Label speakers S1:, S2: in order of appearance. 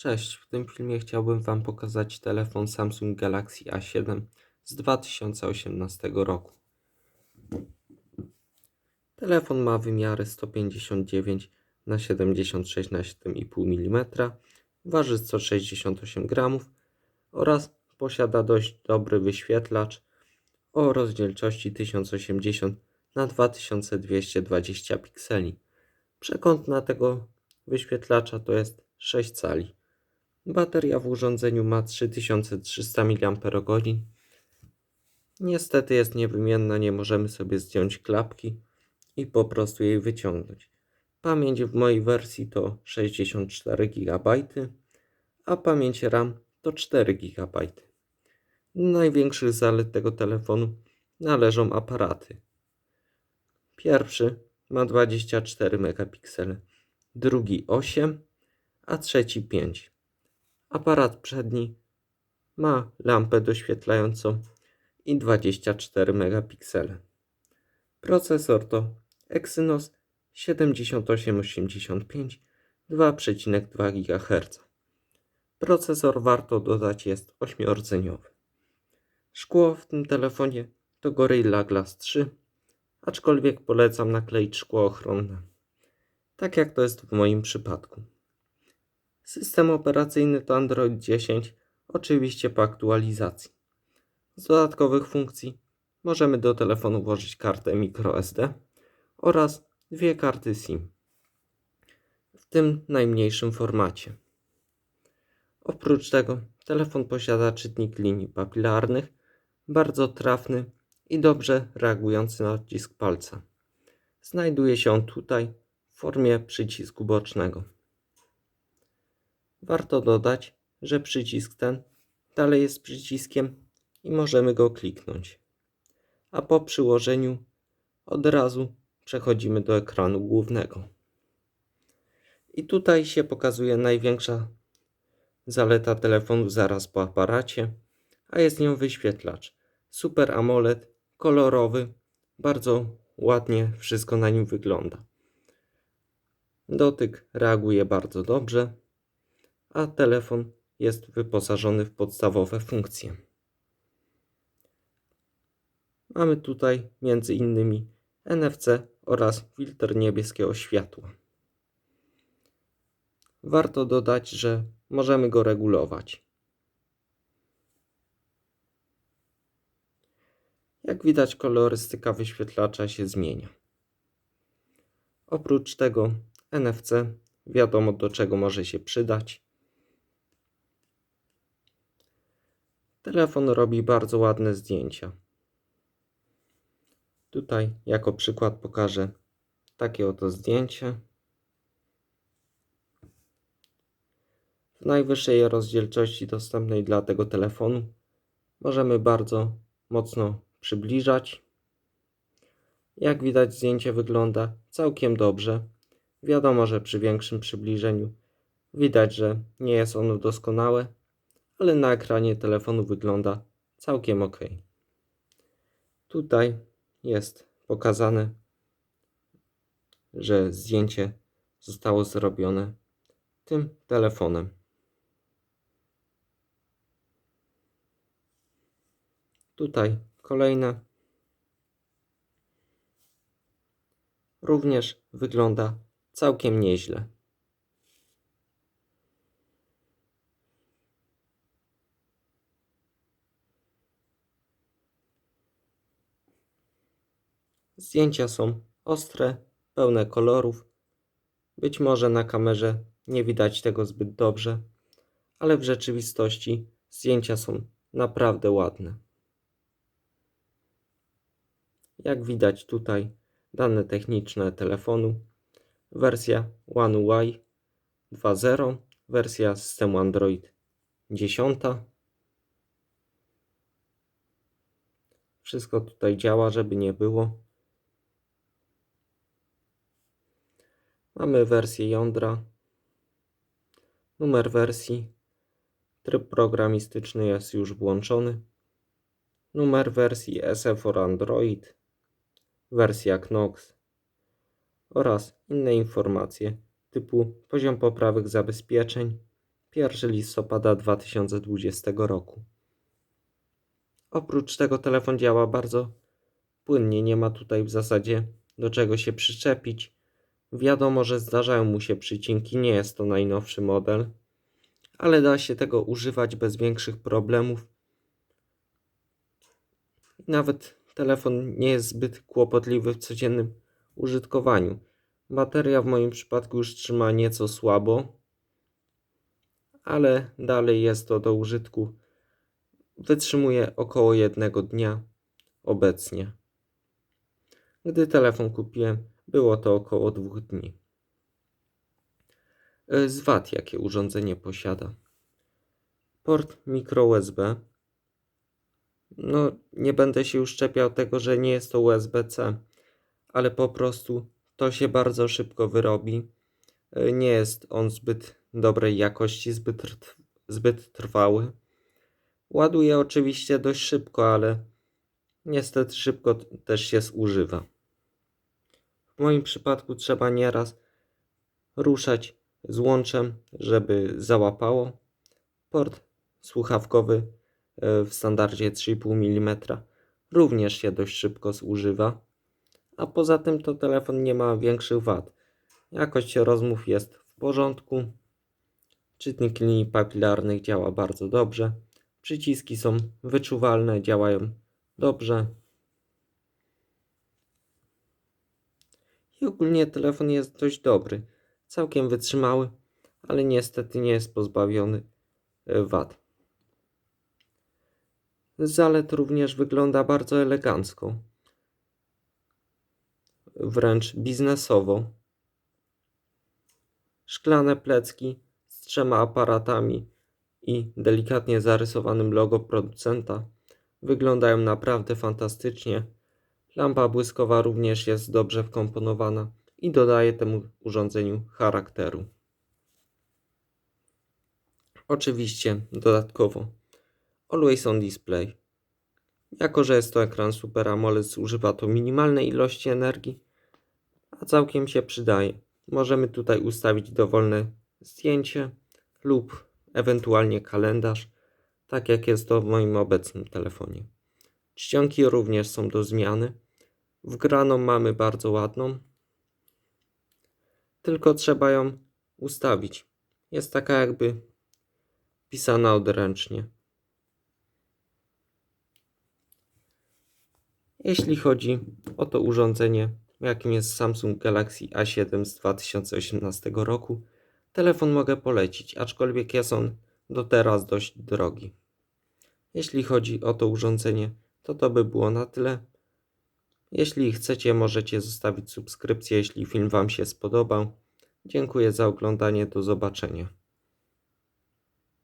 S1: Cześć, w tym filmie chciałbym Wam pokazać telefon Samsung Galaxy A7 z 2018 roku. Telefon ma wymiary 159 na 76 na 7,5 mm, waży 168 g oraz posiada dość dobry wyświetlacz o rozdzielczości 1080 na 2220 pikseli. Przekątna tego wyświetlacza to jest 6 cali. Bateria w urządzeniu ma 3300 mAh. Niestety jest niewymienna, nie możemy sobie zdjąć klapki i po prostu jej wyciągnąć. Pamięć w mojej wersji to 64 GB, a pamięć RAM to 4 GB. Do największych zalet tego telefonu należą aparaty. Pierwszy ma 24 megapiksele, drugi 8, a trzeci 5. Aparat przedni ma lampę doświetlającą i 24 megapiksele. Procesor to Exynos 7885 2,2 GHz. Procesor warto dodać jest 8-rdzeniowy. Szkło w tym telefonie to Gorilla Glass 3, aczkolwiek polecam nakleić szkło ochronne, tak jak to jest w moim przypadku. System operacyjny to Android 10, oczywiście po aktualizacji. Z dodatkowych funkcji możemy do telefonu włożyć kartę microSD oraz dwie karty SIM w tym najmniejszym formacie. Oprócz tego telefon posiada czytnik linii papilarnych, bardzo trafny i dobrze reagujący na odcisk palca. Znajduje się on tutaj w formie przycisku bocznego. Warto dodać, że przycisk ten dalej jest przyciskiem i możemy go kliknąć. A po przyłożeniu od razu przechodzimy do ekranu głównego. I tutaj się pokazuje największa zaleta telefonu zaraz po aparacie, a jest nią wyświetlacz. Super AMOLED, kolorowy, bardzo ładnie wszystko na nim wygląda. Dotyk reaguje bardzo dobrze a telefon jest wyposażony w podstawowe funkcje. Mamy tutaj między innymi NFC oraz filtr niebieskiego światła. Warto dodać, że możemy go regulować. Jak widać, kolorystyka wyświetlacza się zmienia. Oprócz tego NFC wiadomo do czego może się przydać. Telefon robi bardzo ładne zdjęcia. Tutaj jako przykład pokażę takie oto zdjęcie. W najwyższej rozdzielczości dostępnej dla tego telefonu możemy bardzo mocno przybliżać. Jak widać zdjęcie wygląda całkiem dobrze. Wiadomo, że przy większym przybliżeniu widać, że nie jest ono doskonałe, ale na ekranie telefonu wygląda całkiem ok. Tutaj jest pokazane, że zdjęcie zostało zrobione tym telefonem. Tutaj kolejne. Również wygląda całkiem nieźle. Zdjęcia są ostre, pełne kolorów. Być może na kamerze nie widać tego zbyt dobrze, ale w rzeczywistości zdjęcia są naprawdę ładne. Jak widać tutaj dane techniczne telefonu, wersja One UI 2.0, wersja systemu Android 10. Wszystko tutaj działa, żeby nie było. Mamy wersję jądra, numer wersji, tryb programistyczny jest już włączony, numer wersji SE for Android, wersja Knox oraz inne informacje typu poziom poprawek zabezpieczeń, 1 listopada 2020 roku. Oprócz tego telefon działa bardzo płynnie, nie ma tutaj w zasadzie do czego się przyczepić. Wiadomo, że zdarzają mu się przycinki, nie jest to najnowszy model, ale da się tego używać bez większych problemów. Nawet telefon nie jest zbyt kłopotliwy w codziennym użytkowaniu. Bateria w moim przypadku już trzyma nieco słabo, ale dalej jest to do użytku. Wytrzymuje około jednego dnia obecnie. Gdy telefon kupiłem, było to około dwóch dni. E, Z jakie urządzenie posiada. Port micro USB. No, nie będę się już tego, że nie jest to USB-C, ale po prostu to się bardzo szybko wyrobi. E, Nie jest on zbyt dobrej jakości, zbyt, zbyt trwały. Ładuje oczywiście dość szybko, ale niestety szybko też się zużywa. W moim przypadku trzeba nieraz ruszać złączem, żeby załapało. Port słuchawkowy e, w standardzie 3,5 mm również się dość szybko zużywa. A poza tym to telefon nie ma większych wad. Jakość rozmów jest w porządku. Czytnik linii papilarnych działa bardzo dobrze. Przyciski są wyczuwalne, działają dobrze. I ogólnie telefon jest dość dobry, całkiem wytrzymały, ale niestety nie jest pozbawiony e, wad. Zalet również wygląda bardzo elegancko, wręcz biznesowo. Szklane plecki z trzema aparatami i delikatnie zarysowanym logo producenta wyglądają naprawdę fantastycznie. Lampa błyskowa również jest dobrze wkomponowana i dodaje temu urządzeniu charakteru. Oczywiście dodatkowo Always on Display. Jako, że jest to ekran Super AMOLED, zużywa to minimalnej ilości energii, a całkiem się przydaje. Możemy tutaj ustawić dowolne zdjęcie lub ewentualnie kalendarz, tak jak jest to w moim obecnym telefonie. Czcionki również są do zmiany. Wgraną mamy bardzo ładną, tylko trzeba ją ustawić. Jest taka jakby pisana odręcznie. Jeśli chodzi o to urządzenie, jakim jest Samsung Galaxy A7 z 2018 roku, telefon mogę polecić, aczkolwiek jest on do teraz dość drogi. Jeśli chodzi o to urządzenie, to to by było na tyle. Jeśli chcecie, możecie zostawić subskrypcję, jeśli film Wam się spodobał. Dziękuję za oglądanie, do zobaczenia.